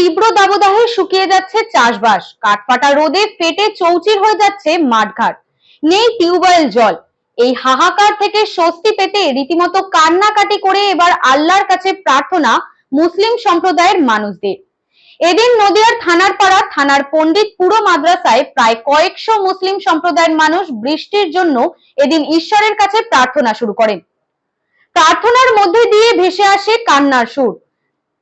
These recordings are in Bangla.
তীব্র দাবদাহে শুকিয়ে যাচ্ছে চাষবাস। কাঠফাটা রোদে ফেটে চৌচির হয়ে যাচ্ছে মাঠঘাট। নেই টিউবওয়েল জল। এই হাহাকার থেকে স্বস্তি পেতে রীতিমতো কান্নাকাটি করে এবার আল্লাহর কাছে প্রার্থনা মুসলিম সম্প্রদায়ের মানুষদের। এদিন নদিয়ার থানার পাড়া থানার পণ্ডিত পুরো মাদ্রাসায় প্রায় কয়েকশো মুসলিম সম্প্রদায়ের মানুষ বৃষ্টির জন্য এদিন ঈশ্বরের কাছে প্রার্থনা শুরু করেন। প্রার্থনার মধ্যে দিয়ে ভেসে আসে কান্নার সুর।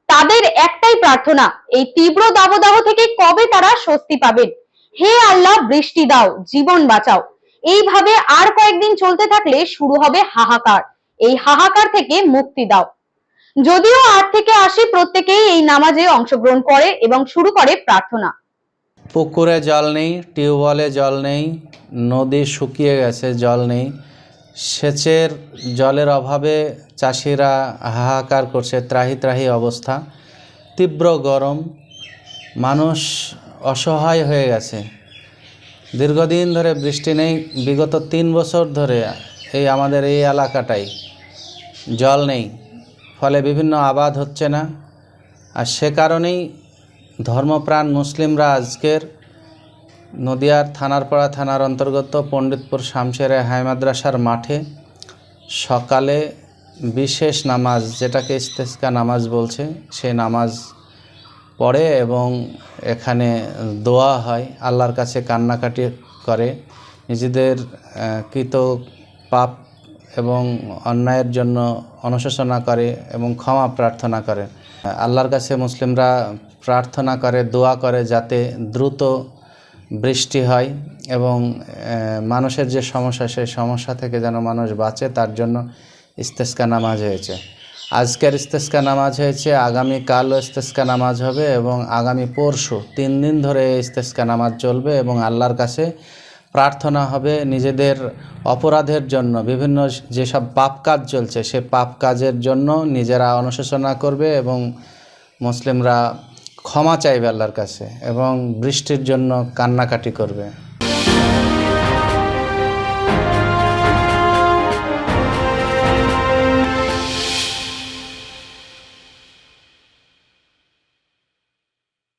তাদের একটাই প্রার্থনা, এই তীব্র দাবদাহ থেকে কবে তারা স্বস্তি পাবেন? হে আল্লাহ, বৃষ্টি দাও, জীবন বাঁচাও। এইভাবে আর কয়েকদিন চলতে থাকলে শুরু হবে হাহাকার। এই হাহাকার থেকে মুক্তি দাও। যদিও আট থেকে আশি প্রত্যেকেই এই নামাজে অংশগ্রহণ করে এবং শুরু করে প্রার্থনা। পুকুরে জল নেই, টিউবওয়েলে জল নেই, নদী শুকিয়ে গেছে, জল নেই। সেচের জলের অভাবে চাষিরা হাহাকার করছে, ত্রাহি ত্রাহি অবস্থা, তীব্র গরম, মানুষ অসহায় হয়ে গেছে। দীর্ঘদিন ধরে বৃষ্টি নেই, বিগত তিন বছর ধরে এই আমাদের এই এলাকাটাই জল নেই, ফলে বিভিন্ন আবাদ হচ্ছে না। আর সে কারণেই ধর্মপ্রাণ মুসলিমরা আজকের নদিয়ার থানারপাড়া থানার অন্তর্গত পণ্ডিতপুর শামশেরে হাই মাদ্রাসার মাঠে সকালে বিশেষ নামাজ, যেটাকে ইস্তেস্কা নামাজ বলছে, সেই নামাজ পড়ে এবং এখানে দোয়া হয়, আল্লাহর কাছে কান্নাকাটি করে। নিজেদের কৃত পাপ এবং অন্যায়ের জন্য অনুশোচনা করে এবং ক্ষমা প্রার্থনা করে। আল্লাহর কাছে মুসলিমরা প্রার্থনা করে, দোয়া করে যাতে দ্রুত বৃষ্টি হয় এবং মানুষের যে সমস্যা, সেই সমস্যা থেকে যেন মানুষ বাঁচে, তার জন্য ইস্তেস্কা নামাজ হয়েছে। আজকের ইস্তেস্কা নামাজ হয়েছে আগামী কালও ইস্তেস্কা নামাজ হবে এবং আগামী পরশু তিন দিন ধরে ইস্তেস্কা নামাজ চলবে এবং আল্লাহর কাছে প্রার্থনা হবে নিজেদের অপরাধের জন্য। বিভিন্ন যেসব পাপ কাজ চলছে, সে পাপ কাজের জন্য নিজেরা অনুশোচনা করবে এবং মুসলিমরা ক্ষমা চাইবে আল্লাহর কাছে এবং বৃষ্টির জন্য কান্নাকাটি করবে।